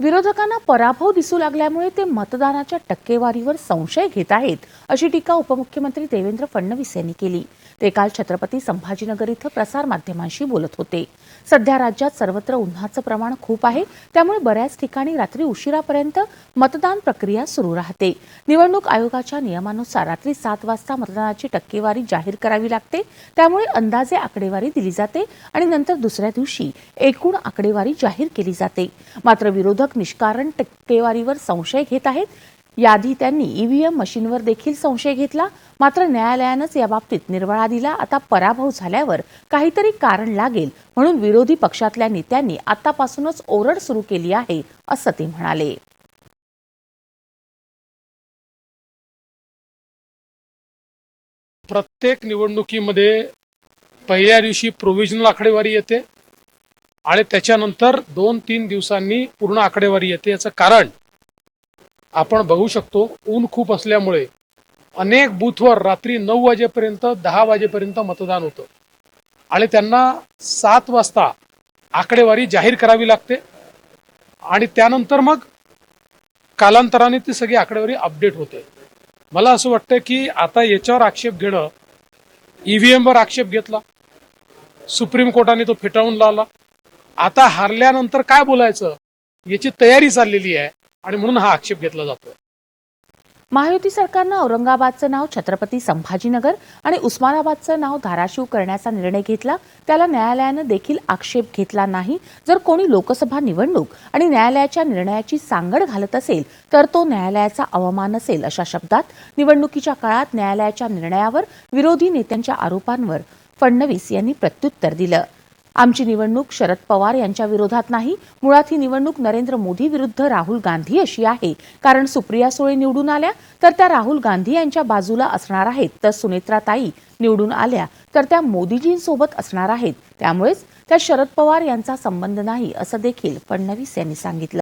विरोधकांना पराभव दिसू लागल्यामुळे ते मतदानाच्या टक्केवारीवर संशय घेत आहेत अशी टीका उपमुख्यमंत्री देवेंद्र फडणवीस यांनी केली. ते काल छत्रपती संभाजीनगर इथं प्रसारमाध्यमांशी बोलत होते. सध्या राज्यात सर्वत्र उन्हाचं प्रमाण खूप आहे त्यामुळे बऱ्याच ठिकाणी रात्री उशिरापर्यंत मतदान प्रक्रिया सुरू राहते. निवडणूक आयोगाच्या नियमानुसार रात्री सात वाजता मतदानाची टक्केवारी जाहीर करावी लागते त्यामुळे अंदाजे आकडेवारी दिली जाते आणि नंतर दुसऱ्या दिवशी एकूण आकडेवारी जाहीर केली जाते. मात्र विरोधक निष्कारण टक्केवारीवर संशय घेत आहेत. याआधी त्यांनी ईव्हीएम मशीनवर देखील संशय घेतला. मात्र न्यायालयानंच याबाबतीत निर्वाळा दिला. आता पराभव झाल्यावर काहीतरी कारण लागेल म्हणून विरोधी पक्षातल्या नेत्यांनी आतापासूनच ओरड सुरू केली आहे असं ते म्हणाले. प्रत्येक निवडणुकीमध्ये पहिल्या दिवशी प्रोव्हिजनल आकडेवारी येते. आणि त्याच्यानंतर दोन तीन दिवसांनी पूर्ण आकडेवारी येते याचं कारण आपण बघू शकतो ऊन खूप असल्यामुळे अनेक बूथवर रात्री नऊ वाजेपर्यंत दहा वाजेपर्यंत मतदान होतं. आणि त्यांना सात वाजता आकडेवारी जाहीर करावी लागते. आणि त्यानंतर मग कालांतराने ती सगळी आकडेवारी अपडेट होते. मला असं वाटतं की आता याच्यावर आक्षेप घेणं ईव्हीएमवर आक्षेप घेतला सुप्रीम कोर्टाने तो फेटाळून लावला. आता हारल्यानंतर काय बोलायचं? याची तयारी चाललेली आहे आणि म्हणून हा आक्षेप घेतला जातो महायुती सरकारनं औरंगाबादचं नाव छत्रपती संभाजीनगर आणि उस्मानाबादचं नाव धाराशिव करण्याचा निर्णय घेतला. त्याला न्यायालयानं देखील आक्षेप घेतला नाही. जर कोणी लोकसभा निवडणूक आणि न्यायालयाच्या निर्णयाची सांगड घालत असेल तर तो न्यायालयाचा अवमान असेल अशा शब्दात निवडणुकीच्या काळात न्यायालयाच्या निर्णयावर विरोधी नेत्यांच्या आरोपांवर फडणवीस यांनी प्रत्युत्तर दिलं. आमची निवडणूक शरद पवार यांच्या विरोधात नाही. मुळात ही निवडणूक नरेंद्र मोदी विरुद्ध राहुल गांधी अशी आहे. कारण सुप्रिया सुळे निवडून आल्या तर त्या राहुल गांधी यांच्या बाजूला असणार आहेत. तर सुनेत्राताई निवडून आल्या तर त्या मोदीजींसोबत असणार आहेत. त्यामुळेच त्या शरद पवार यांचा संबंध नाही असं देखील फडणवीस यांनी सांगितलं.